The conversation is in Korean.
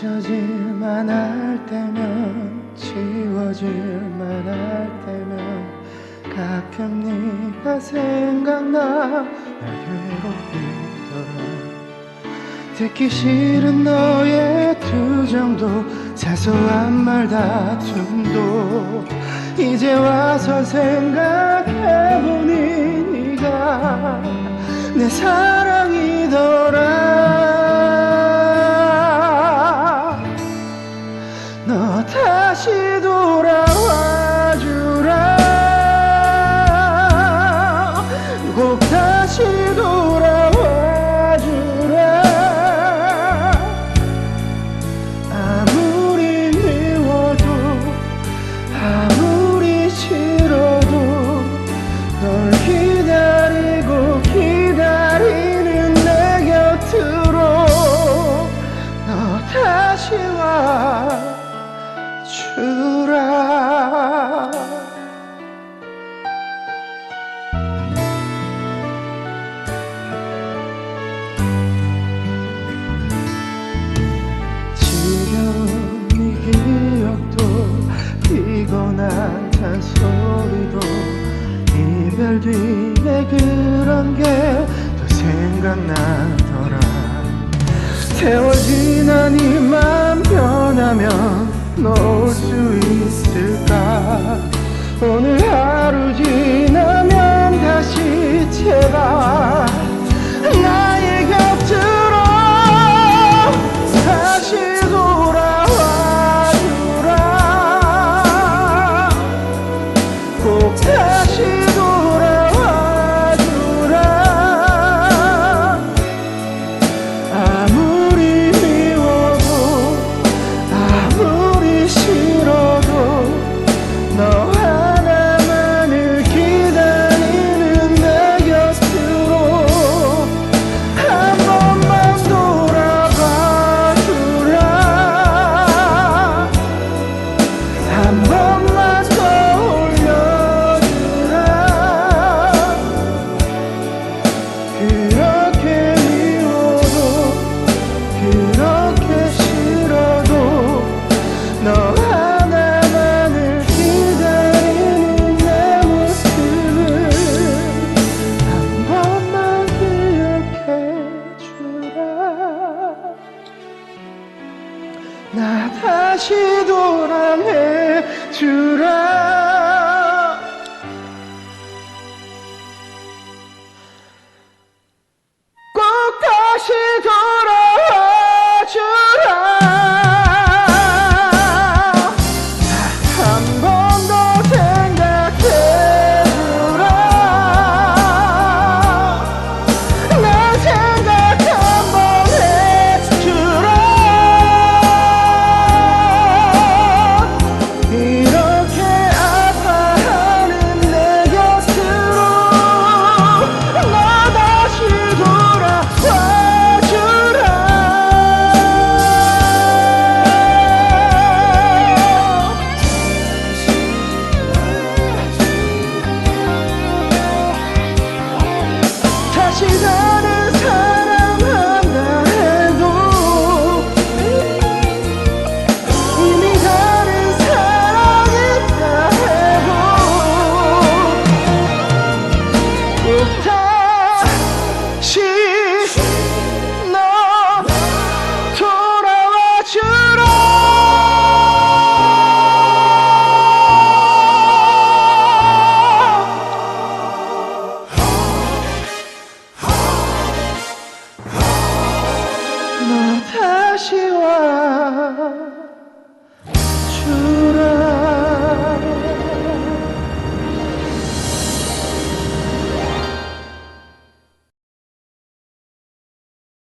잊혀질만 할 때면 지워질만 할 때면 가끔 네가 생각나 날 괴롭히더라. 듣기 싫은 너의 투정도 사소한 말 다툼도 이제 와서 생각해보니 네가 내 사랑 주라. 지겨운 이 기억도 피곤한 잔소리도 이별 뒤에 그런 게 또 생각나더라. 세월 지난 이맘 변하면 너 나 다시 돌아내 주라. 꼭 다시 돌아와 주라. 한번